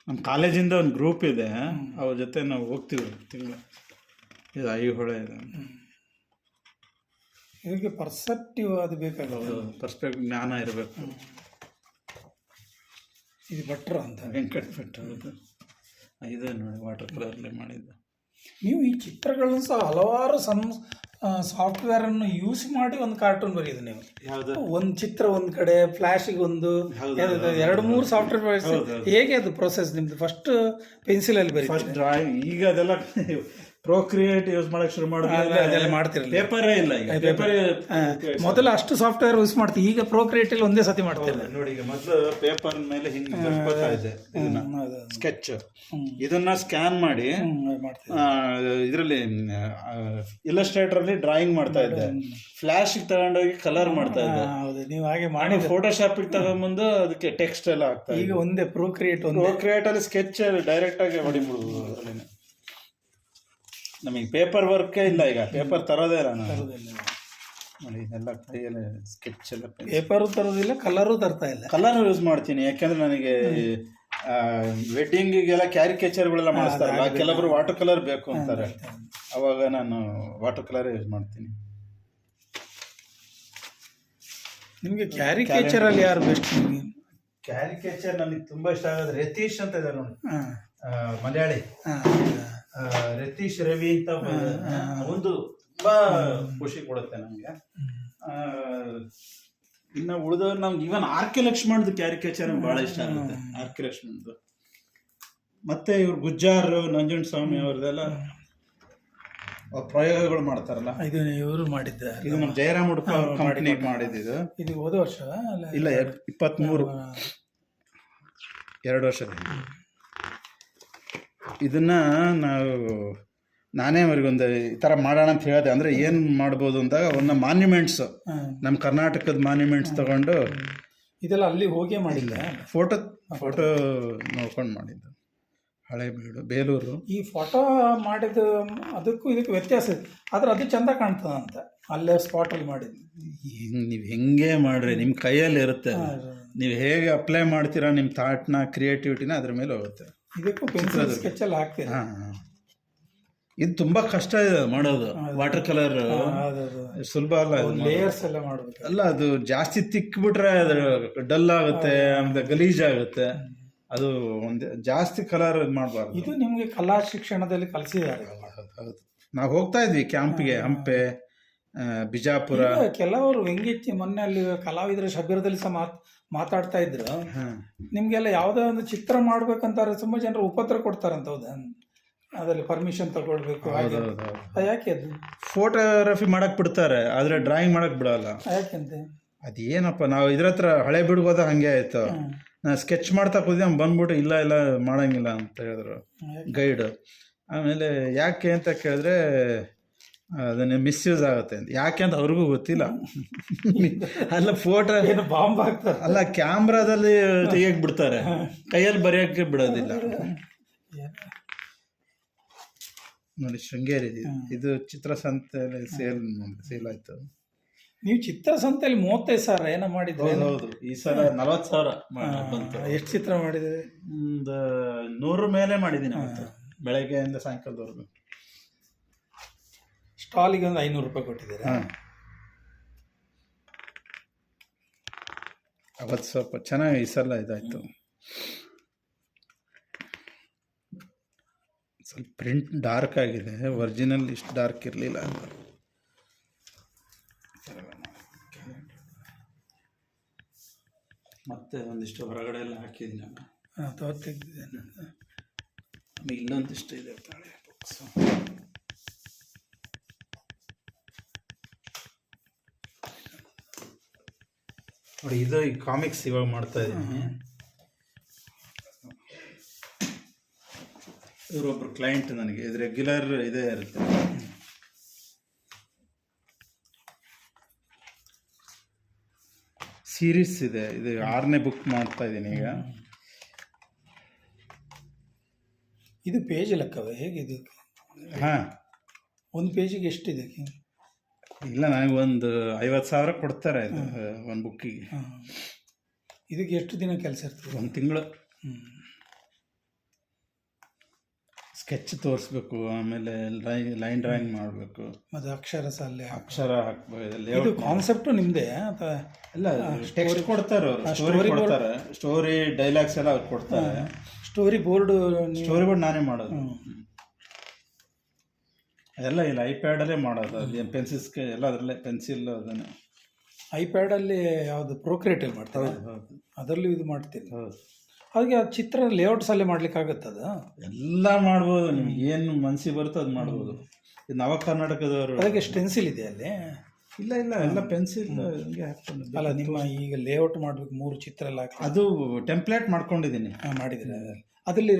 ನಮ್ಮ ಕಾಲೇಜಿಂದ ಒಂದು ಗ್ರೂಪ್ ಇದೆ. ಅವ್ರ ಜೊತೆ ನಾವು ಹೋಗ್ತೀವಿ ತಿಂಗಳು. ಇದು ಐಹೊಳೆ ಇದೆ. ಇದಕ್ಕೆ ಪರ್ಸೆಪ್ಟಿವ್ ಅದು ಬೇಕಾಗುತ್ತೆ ಪರ್ಸ್ಪೆಕ್ಟಿವ್ ಜ್ಞಾನ ಇರಬೇಕು. ಇದು ಭಟ್ರು ಅಂತ. ವೆಂಕಟ ಭಟ್ ಇದು ನೋಡಿ ವಾಟರ್ ಕಲರ್ಲೆ ಮಾಡಿದ್ದು. ನೀವು ಈ ಚಿತ್ರಗಳನ್ನು ಸಹ ಹಲವಾರು ಸನ್ ಸಾಫ್ಟ್ವೇರ್ ಅನ್ನು ಯೂಸ್ ಮಾಡಿ ಒಂದು ಕಾರ್ಟೂನ್ ಬರೆಯೋದು ನೀವು. ಯಾವ್ದು? ಒಂದು ಚಿತ್ರ ಒಂದು ಕಡೆ ಫ್ಲಾಶಿಗೆ ಒಂದು ಎರಡು ಮೂರು ಸಾಫ್ಟ್ವೇರ್ ಹೇಗೆ ಅದು ಪ್ರೊಸೆಸ್ ನಿಮ್ದು? ಫಸ್ಟ್ ಪೆನ್ಸಿಲ್ ಅಲ್ಲಿ ಬರೀ ಫಸ್ಟ್ ಡ್ರಾಯಿಂಗ್ ಈಗ ಅದೆಲ್ಲ ಪ್ರೋಕ್ರಿಯೇಟ್ ಯೂಸ್ ಮಾಡಕ್ ಶುರು ಮಾಡಿದ್ರೆ ಮಾಡ್ತಿರಲಿಲ್ಲ ಪೇಪರೇ ಇಲ್ಲ ಈಗ. ಪೇಪರ್ ಮೊದಲು ಅಷ್ಟು ಸಾಫ್ಟ್ವೇರ್ ಯೂಸ್ ಮಾಡ್ತೀವಿ. ಈಗ ಪ್ರೋಕ್ರಿಯೇಟ್ ಅಲ್ಲಿ ಒಂದೇ ಸತಿ ಮಾಡ್ತೇವೆ ನೋಡಿ ಈಗ ಮೊದಲು ಪೇಪರ್ ಮೇಲೆ ಹಿಂಗೆ ಇದೆ ಸ್ಕೆಚ್ ಇದನ್ನ. ಸ್ಕ್ಯಾನ್ ಮಾಡಿ ಇದರಲ್ಲಿ ಇಲ್ಲಸ್ಟ್ರೇಟರ್ ಅಲ್ಲಿ ಡ್ರಾಯಿಂಗ್ ಮಾಡ್ತಾ ಇದ್ದೆ. ಫ್ಲಾಶ್ ತಗೊಂಡೋಗಿ ಕಲರ್ ಮಾಡ್ತಾ ಇದ್ದೆ. ಹೌದು ನೀವು ಹಾಗೆ ಮಾಡಿ ಮಾಡಿ ಫೋಟೋಶಾಪ್ ತಗೊಂಬಂದು ಅದಕ್ಕೆ ಟೆಕ್ಸ್ಟ್ ಎಲ್ಲ ಆಗ್ತಾ ಈಗ ಒಂದೇ ಪ್ರೋಕ್ರಿಯೇಟ್ ಪ್ರೋಕ್ರಿಯೇಟ್ ಕ್ರಿಯೇಟ್ ಅಲ್ಲಿ ಸ್ಕೆಚ್ ಡೈರೆಕ್ಟ್ ಆಗಿ ಹೊಡಿಬಿಡುದು ಅದ್ರಲ್ಲೇನೆ. ನಮಗೆ ಪೇಪರ್ ವರ್ಕೇ ಇಲ್ಲ ಈಗ. ಪೇಪರ್ ತರೋದೇ ಇಲ್ಲ ನೋಡಿ ಎಲ್ಲ ಕೈಯಲ್ಲಿ ಸ್ಕೆಚ್ ಎಲ್ಲ ಪೇಪರು ತರೋದಿಲ್ಲ ಕಲರು ತರ್ತಾ ಇಲ್ಲ. ಕಲರ್ ಯೂಸ್ ಮಾಡ್ತೀನಿ. ಯಾಕೆಂದ್ರೆ ನನಗೆ ವೆಡ್ಡಿಂಗಿಗೆಲ್ಲ ಕ್ಯಾರಿಕೇಚರ್ಗಳೆಲ್ಲ ಮಾಡಿಸ್ತಾರಲ್ಲ ಕೆಲವರು ವಾಟರ್ ಕಲರ್ ಬೇಕು ಅಂತಾರೆ. ಅವಾಗ ನಾನು ವಾಟರ್ ಕಲರ್ ಯೂಸ್ ಮಾಡ್ತೀನಿ. ನಿಮಗೆ ಕ್ಯಾರಿಕೇಚರ್ ಅಲ್ಲಿ ಯಾರು ಬೆಸ್ಟ್ ನಿಮಗೆ? ಕ್ಯಾರಿಕೇಚರ್ ನನಗೆ ತುಂಬಾ ಇಷ್ಟ ಆಗೋದು ರತೀಶ್ ಅಂತ ಇದ್ದಾರೆ ನೋಡಿ. ಮಲಯಾಳಿ. ಹಾ ರತೀಶ್ ರವಿ ಅಂತ ಒಂದು ತುಂಬಾ ಖುಷಿ ಕೊಡುತ್ತೆ ನಮ್ಗೆ. ಇನ್ನ ಉಳಿದವ್ರು ನಮ್ಗೆ ಇವನ್ ಆರ್ ಕೆ ಲಕ್ಷ್ಮಣದ ಕ್ಯಾರಿಕೇಚರ್ ಬಹಳ ಇಷ್ಟ ಆಗುತ್ತೆ ಆರ್ ಕೆ ಲಕ್ಷ್ಮಣ್ದು. ಮತ್ತೆ ಇವ್ರು ಗುಜ್ಜಾರ್ ನಂಜುನ್ ಸ್ವಾಮಿ ಅವ್ರದ್ದೆಲ್ಲ ಅವ್ರ್ ಪ್ರಯೋಗಗಳು ಮಾಡ್ತಾರಲ್ಲ. ಇದು ಇವರು ಮಾಡಿದ್ದ ಇದು ನಮ್ಮ ಜಯರಾಮ್ ಉಡುಪ ಕಂಪನಿ ಮಾಡಿದ್ದು. ಇದು ಹೋದ ವರ್ಷ ಅಲ್ಲ? ಇಲ್ಲ ಇಪ್ಪತ್ಮೂರು. ಎರಡು ವರ್ಷದ ಇದನ್ನ ನಾವು ನಾನೇ ಅವ್ರಿಗೊಂದು ಈ ಥರ ಮಾಡೋಣ ಅಂತ ಹೇಳಿದೆ. ಅಂದರೆ ಏನು ಮಾಡ್ಬೋದು ಅಂದಾಗ ಒಂದು ಮಾನ್ಯುಮೆಂಟ್ಸ್ ನಮ್ಮ ಕರ್ನಾಟಕದ ಮಾನ್ಯುಮೆಂಟ್ಸ್ ತಗೊಂಡು ಇದೆಲ್ಲ ಅಲ್ಲಿ ಹೋಗೇ ಮಾಡಿಲ್ಲ ಫೋಟೋ ಫೋಟೋ ನೋಡ್ಕೊಂಡು ಮಾಡಿದ್ದು. ಹಳೇಬೀಡು ಬೇಲೂರು. ಈ ಫೋಟೋ ಮಾಡಿದ ಅದಕ್ಕೂ ಇದಕ್ಕೆ ವ್ಯತ್ಯಾಸ ಇದೆ. ಆದ್ರೆ ಅದು ಚಂದ ಕಾಣ್ತದ ಅಂತ ಅಲ್ಲೇ ಸ್ಪಾಟಲ್ಲಿ ಮಾಡಿದ್ದು. ಹಿಂಗೆ ನೀವು ಹೆಂಗೆ ಮಾಡ್ರಿ ನಿಮ್ಮ ಕೈಯಲ್ಲಿ ಇರುತ್ತೆ ನೀವು ಹೇಗೆ ಅಪ್ಲೈ ಮಾಡ್ತೀರಾ ನಿಮ್ಮ ಥಾಟ್ನ ಕ್ರಿಯೇಟಿವಿಟಿನ ಅದ್ರ ಮೇಲೆ ಹೋಗುತ್ತೆ. ಇದಕ್ಕೂ ಪೆನ್ಸಿಲ್ ಸ್ಕೆಚ್ ಅಲ್ಲಿ ಹಾಕ್ತೀರ ಹಾಂ ಇದು ತುಂಬ ಕಷ್ಟ ಇದೆ ಮಾಡೋದು. ವಾಟರ್ ಕಲರ್ ಸುಲಭ ಅಲ್ಲ ಲೇಯರ್ಸ್ ಎಲ್ಲ ಮಾಡಬೇಕು. ಅಲ್ಲ ಅದು ಜಾಸ್ತಿ ತಿಕ್ಬಿಟ್ರೆ ಅದು ಡಲ್ ಆಗುತ್ತೆ ಆಮೇಲೆ ಗಲೀಜ್ ಆಗುತ್ತೆ. ಅದು ಒಂದು ಜಾಸ್ತಿ ಕಲರ್ ಮಾಡಬಾರ್ದು. ಇದು ನಿಮಗೆ ಕಲಾ ಶಿಕ್ಷಣದಲ್ಲಿ ಕಲಿಸಿದ್ದಾರೆ. ಹೌದು ನಾವು ಹೋಗ್ತಾ ಇದ್ವಿ ಕ್ಯಾಂಪ್ಗೆ ಹಂಪೆ ಬಿಜಾಪುರ. ಕೆಲವರು ವ್ಯಂಗ್ಯಚ್ಚಿ ಮೊನ್ನೆ ಅಲ್ಲಿ ಕಲಾವಿದರ ಶಬ್ದದಲ್ಲಿ ಸಹ ಮಾತ್ ಮಾತಾಡ್ತಾ ಇದ್ರು. ನಿಮ್ಗೆಲ್ಲ ಯಾವುದೇ ಒಂದು ಚಿತ್ರ ಮಾಡ್ಬೇಕಂತಾರೆ ತುಂಬಾ ಜನರು ಉಪತ್ರ ಕೊಡ್ತಾರಂತ ಹೌದಾ? ಅದ್ರಲ್ಲಿ ಪರ್ಮಿಷನ್ ತಗೊಳ್ಬೇಕು ಹಾಗೆ ಹೌದು. ಅದು ಯಾಕೆ ಅದು? ಫೋಟೋಗ್ರಫಿ ಮಾಡಕ್ ಬಿಡ್ತಾರೆ ಆದ್ರೆ ಡ್ರಾಯಿಂಗ್ ಮಾಡಕ್ ಬಿಡಲ್ಲ. ಯಾಕೆಂತೆ ಅದೇನಪ್ಪ ನಾವು ಇದ್ರ ಹತ್ರ ಹಳೆ ಬಿಡ್ಬೋದ ಹಂಗೆ ಆಯ್ತು. ನಾ ಸ್ಕೆಚ್ ಮಾಡ್ತಾ ಕೂತಿದ್ದೆ ಅವ್ನು ಬಂದ್ಬಿಟ್ಟು ಇಲ್ಲ ಇಲ್ಲ ಮಾಡಂಗಿಲ್ಲ ಅಂತ ಹೇಳಿದ್ರು? ಗೈಡ್ ಆಮೇಲೆ ಯಾಕೆ ಅಂತ ಕೇಳಿದ್ರೆ ಅದನ್ನ ಮಿಸ್ಯೂಸ್ ಆಗುತ್ತೆ ಅಂತ. ಯಾಕೆ ಅಂತ ಅವ್ರಿಗೂ ಗೊತ್ತಿಲ್ಲ. ಅಲ್ಲ ಫೋಟೋ ಏನು ಬಾಂಬ್ ಹಾಕ್ತಾರೆ. ಅಲ್ಲ ಕ್ಯಾಮ್ರಾದಲ್ಲಿ ತೆಗಿಯಕ್ ಬಿಡ್ತಾರೆ ಕೈಯಲ್ಲಿ ಬರೆಯಕ್ಕೆ ಬಿಡೋದಿಲ್ಲ. ನೋಡಿ ಶೃಂಗೇರಿ ಇದು. ಚಿತ್ರಸಂತೆಯಲ್ಲಿ ಸೇಲ್ ಸೇಲ್ ಆಯ್ತು. ನೀವು ಚಿತ್ರಸಂತೆಯಲ್ಲಿ ಮೂವತ್ತೈದು ಸಾವಿರ ಏನೋ ಮಾಡಿದ್ರಿ? ಹೌದು ಈ ಸಲ ನಲವತ್ತು ಸಾವಿರ ಬಂತು. ಎಷ್ಟು ಚಿತ್ರ ಮಾಡಿದ್ರಿ? ಒಂದು ನೂರು ಮೇಲೆ ಮಾಡಿದ್ದೀನಿ ಬೆಳಗ್ಗೆಯಿಂದ ಸಾಯಂಕಾಲದವರೆಗೂ. ಸ್ಟಾಲಿಗೆ ಒಂದು ಐನೂರು ರೂಪಾಯಿ ಕೊಟ್ಟಿದ್ದೀರಾ? ಹಾಂ ಅವತ್ತು ಸ್ವಲ್ಪ ಚೆನ್ನಾಗಿ ಈ ಸಲ ಇದಾಯಿತು. ಸ್ವಲ್ಪ ಪ್ರಿಂಟ್ ಡಾರ್ಕ್ ಆಗಿದೆ ಒರಿಜಿನಲ್ ಇಷ್ಟು ಡಾರ್ಕ್ ಇರಲಿಲ್ಲ ಮತ್ತೆ ಒಂದಿಷ್ಟು ಹೊರಗಡೆ ಎಲ್ಲ ಹಾಕಿದ್ದೀನಿ ನಾನು. ಹಾಂ ಇನ್ನೊಂದಿಷ್ಟು ಆಮೇಲೆ ಇದೆ ತಾಳೆ. ನೋಡಿ ಇದು ಈ ಕಾಮಿಕ್ಸ್ ಇವಾಗ ಮಾಡ್ತಾ ಇದ್ದೀನಿ. ಇವರೊಬ್ರು ಕ್ಲೈಂಟ್ ನನಗೆ. ಇದು ರೆಗ್ಯುಲರ್ ಇದೇ ಇರುತ್ತೆ. ಸೀರೀಸ್ ಇದೆ. ಇದು ಆರನೇ ಬುಕ್ ಮಾಡ್ತಾ ಇದ್ದೀನಿ ಈಗ. ಇದು ಪೇಜ್ ಲೆಕ್ಕವೇ? ಹೇಗಿದೆ ಹಾಂ. ಒಂದು ಪೇಜಿಗೆ ಎಷ್ಟಿದೆ? ಇಲ್ಲ ನನಗೆ ಒಂದು ಐವತ್ತು ಸಾವಿರ ಕೊಡ್ತಾರೆ ಇದು ಒಂದು ಬುಕ್ಕಿಗೆ. ಇದಕ್ಕೆ ಎಷ್ಟು ದಿನ ಕೆಲಸ ಇರ್ತದೆ? ಒಂದು ತಿಂಗಳು. ಸ್ಕೆಚ್ ತೋರಿಸ್ಬೇಕು ಆಮೇಲೆ ಲೈನ್ ಡ್ರಾಯಿಂಗ್ ಮಾಡಬೇಕು. ಮತ್ತು ಅಕ್ಷರ ಸಾಲೆ ಅಕ್ಷರ ಹಾಕ್ಬೇಕು ಕಾನ್ಸೆಪ್ಟು ನಿಮ್ಮದೇ ಅಥವಾ? ಇಲ್ಲ ಟೆಕ್ಸ್ಟ್ ಕೊಡ್ತಾರೆ ಅವರು ಸ್ಟೋರಿ ಕೊಡ್ತಾರೆ. ಸ್ಟೋರಿ ಡೈಲಾಗ್ಸ್ ಎಲ್ಲ ಅವ್ರು ಕೊಡ್ತಾರೆ. ಸ್ಟೋರಿ ಬೋರ್ಡು ಸ್ಟೋರಿ ಬೋರ್ಡ್ ನಾನೇ ಮಾಡೋದು. ಅದೆಲ್ಲ ಇಲ್ಲ ಐಪ್ಯಾಡಲ್ಲೇ ಮಾಡೋದು ಅಲ್ಲಿ ಪೆನ್ಸಿಲ್ಸ್ಗೆ ಎಲ್ಲ ಅದರಲ್ಲೇ ಪೆನ್ಸಿಲ್ ಅದನ್ನು. ಐಪ್ಯಾಡಲ್ಲಿ ಯಾವುದು ಪ್ರೋಕ್ರಿಯೇಟಲ್ಲಿ ಮಾಡ್ತಾರೆ? ಹೌದು ಹೌದು. ಅದರಲ್ಲೂ ಇದು ಮಾಡ್ತೀನಿ ಹೌದು. ಹಾಗೆ ಆ ಚಿತ್ರ ಲೇಔಟ್ಸಲ್ಲೇ ಮಾಡಲಿಕ್ಕಾಗತ್ತೆ ಅದು? ಎಲ್ಲ ಮಾಡ್ಬೋದು ನಿಮ್ಗೆ ಏನು ಮನಸ್ಸಿಗೆ ಬರುತ್ತೋ ಅದು ಮಾಡ್ಬೋದು. ಇದು ನವ ಕರ್ನಾಟಕದವರು ಅದಕ್ಕೆ ಸ್ಟೆನ್ಸಿಲ್ ಇದೆ ಅಲ್ಲಿ? ಇಲ್ಲ ಇಲ್ಲ ಎಲ್ಲ ಪೆನ್ಸಿಲ್ ಹಿಂಗೆ ಹಾಕ್ಕೊಂಡು ಅಲ್ಲ ನಿಮ್ಮ ಈಗ ಲೇಔಟ್ ಮಾಡಬೇಕು ಮೂರು ಚಿತ್ರ ಎಲ್ಲ ಹಾಕಿ ಅದು ಟೆಂಪ್ಲೇಟ್ ಮಾಡ್ಕೊಂಡಿದ್ದೀನಿ. ಮಾಡಿದ್ರೆ ಅದರಲ್ಲಿ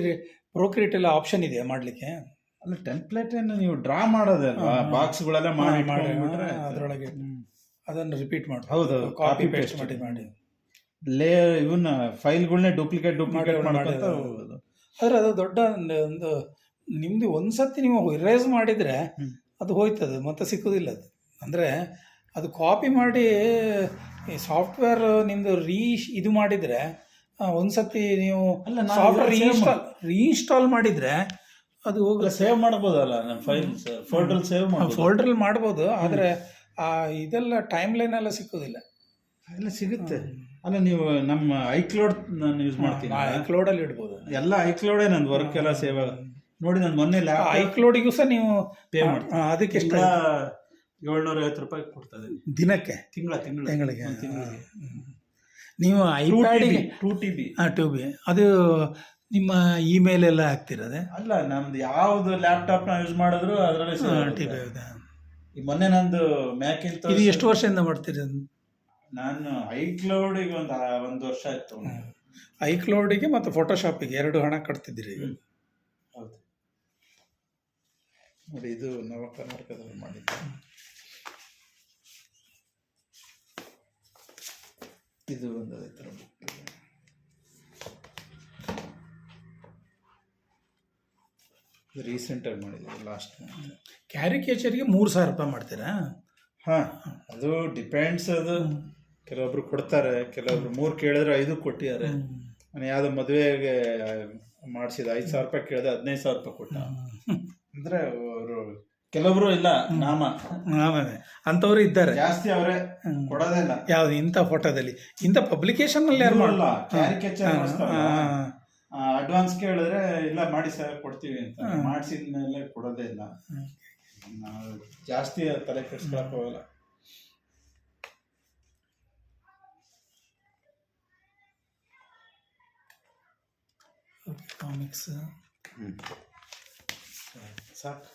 ಪ್ರೋಕ್ರಿಯೇಟ್ ಎಲ್ಲ ಆಪ್ಷನ್ ಇದೆಯಾ ಮಾಡಲಿಕ್ಕೆ? ಅಲ್ಲ ಟೆಂಪ್ಲೇಟ್ ಏನು ನೀವು ಡ್ರಾ ಮಾಡೋದೇ ಅಲ್ವಾ? ಬಾಕ್ಸ್ಗಳೆಲ್ಲ ಮಾಡಿ ಮಾಡಿ ಅದರೊಳಗೆ. ಅದನ್ನು ರಿಪೀಟ್ ಮಾಡಿ ಹೌದು ಕಾಪಿ ಪೇಸ್ಟ್ ಮಾಡಿ. ಮಾಡಿ. ಲೇ ಇವನ್ನ ಫೈಲ್ಗಳನ್ನೇ ಡೂಪ್ಲಿಕೇಟ್ ಡೂಪ್ಲಿಕೇಟ್ ಮಾಡಿ- ಮಾಡ್ಕೊಂತ ಆದರೆ ಅದು ದೊಡ್ಡ ಒಂದು- ನಿಮ್ಮದು ಒಂದು ಸತಿ ನೀವು ಇರೇಸ್ ಮಾಡಿದರೆ ಅದು ಹೋಯ್ತದೆ ಮತ್ತೆ ಸಿಕ್ಕುದಿಲ್ಲ ಅದು. ಅಂದರೆ ಅದು ಕಾಪಿ ಮಾಡಿ ಸಾಫ್ಟ್ವೇರ್ ನಿಮ್ಮದು ರೀ ಇದು ಮಾಡಿದರೆ ಒಂದು ಸತಿ ನೀವು ಸಾಫ್ಟ್ವೇರ್ ರೀಇನ್ಸ್ಟಾಲ್ ರೀಇನ್ಸ್ಟಾಲ್ ಮಾಡಿದರೆ ಅದು ಹೋಗಲ್ಲ ಸೇವ್ ಮಾಡ್ಬೋದಲ್ಲ ನಮ್ಮ ಫೈಲ್ಸ್ ಫೋಲ್ಡ್ರಲ್ಲಿ ಸೇವ್ ಮಾಡಿ ಫೋಲ್ಡ್ರಲ್ಲಿ ಮಾಡ್ಬೋದು. ಆದರೆ ಆ ಇದೆಲ್ಲ ಟೈಮ್ ಲೈನ್ ಎಲ್ಲ ಸಿಕ್ಕೋದಿಲ್ಲ. ಎಲ್ಲ ಸಿಗುತ್ತೆ. ಅಲ್ಲ ನೀವು ನಮ್ಮ ಐಕ್ಲೋಡ್ ನಾನು ಯೂಸ್ ಮಾಡ್ತೀನಿ ಐಕ್ಲೋಡಲ್ಲಿ ಇಡ್ಬೋದು. ಎಲ್ಲ ಐಕ್ಲೋಡೇ ನಂದು ವರ್ಕ್ ಎಲ್ಲ ಸೇವ್ ನೋಡಿ ನಾನು ಮೊನ್ನೆ ಐಕ್ಲೋಡಿಗೂ ಸಹ ನೀವು ಪೇ ಮಾಡ್ತೀನಿ. ಅದಕ್ಕೆ ಎಷ್ಟು ಏಳ್ನೂರ ಐವತ್ತು ರೂಪಾಯಿ ಕೊಡ್ತದೆ. ದಿನಕ್ಕೆ? ತಿಂಗಳ ತಿಂಗಳ. ತಿಂಗಳಿಗೆ. ನೀವು ಐಪ್ಯಾಡಿಗೆ ಟೂ ಟಿ ಬಿ ಹಾಂ ಟೂ ಬಿ ಅದು ನಿಮ್ಮ ಇಮೇಲ್ ಎಲ್ಲ ಹಾಕ್ತಿರೋದೆ ಅಲ್ಲ ನಮ್ದು ಯಾವ್ದು ಲ್ಯಾಪ್ಟಾಪ್ನ ಯೂಸ್ ಮಾಡಿದ್ರು ಅದರಲ್ಲಿ ಟಿ ಬಿ ಹೌದಾ? ಈ ಮೊನ್ನೆ ನಂದು ಮ್ಯಾಕಿಂತ ಇದು ಎಷ್ಟು ವರ್ಷದಿಂದ ಮಾಡ್ತೀರಿ? ನಾನು ಐಕ್ಲೌಡ್ ಈಗ ಒಂದು ಒಂದು ವರ್ಷ ಆಯ್ತು ಐಕ್ಲೋಡಿಗೆ ಮತ್ತು ಫೋಟೋಶಾಪಿಗೆ ಎರಡು ಹಣ ಕಟ್ತಿದ್ದೀರಿ ಹೌದು. ನೋಡಿ ಇದು ನವ ಕರ್ನಾಟಕದಲ್ಲಿ ಮಾಡಿದ್ದು. ಇದು ಒಂದು ಥರ ರೀಸೆಂಟಾಗಿ ಮಾಡಿದ್ದೀವಿ ಲಾಸ್ಟ್ ಕ್ಯಾರಿಕೇಚರ್ಗೆ ಮೂರು ಸಾವಿರ ರೂಪಾಯಿ ಮಾಡ್ತೀರಾ? ಹಾಂ ಅದು ಡಿಪೆಂಡ್ಸ್ ಅದು. ಕೆಲವೊಬ್ರು ಕೊಡ್ತಾರೆ ಕೆಲವೊಬ್ರು ಮೂರು ಕೇಳಿದ್ರೆ ಐದು ಕೊಟ್ಟಿದ್ದಾರೆ. ನಾನು ಯಾವುದೋ ಮದುವೆಗೆ ಮಾಡಿಸಿದ ಐದು ಸಾವಿರ ರೂಪಾಯಿ ಕೇಳಿದೆ ಹದಿನೈದು ಸಾವಿರ ರೂಪಾಯಿ ಕೊಟ್ಟ. ಅಂದರೆ ಅವರು ಕೆಲವೊಬ್ರು ಇಲ್ಲ ನಾಮ. ನಾಮನೇ ಅಂಥವ್ರು ಇದ್ದಾರೆ. ಜಾಸ್ತಿ ಅವರೇ. ಕೊಡೋದೇ ಇಲ್ಲ. ಯಾವ್ದು ಇಂಥ ಫೋಟೋದಲ್ಲಿ ಇಂಥ ಪಬ್ಲಿಕೇಶನ್ ಯಾರು ಇಲ್ಲ ಮಾಡಲ್ಲ ಕ್ಯಾರಿಕೇಚರ್ ಅಡ್ವಾನ್ಸ್ ಕೇಳಿದ್ರೆ ಇಲ್ಲ ಮಾಡಿ ಸರ್ ಕೊಡ್ತೀವಿ ಅಂತ. ಮಾಡಿಸಿದ ಮೇಲೆ ಕೊಡೋದೇ ಇಲ್ಲ. ನಾವು ಜಾಸ್ತಿ ತಲೆ ಕೆಡ್ಸ್ಕೊಳಕ್ ಹೋಗಲ್ಲ. ಕಾಮಿಕ್ಸ್ ಸಾಕು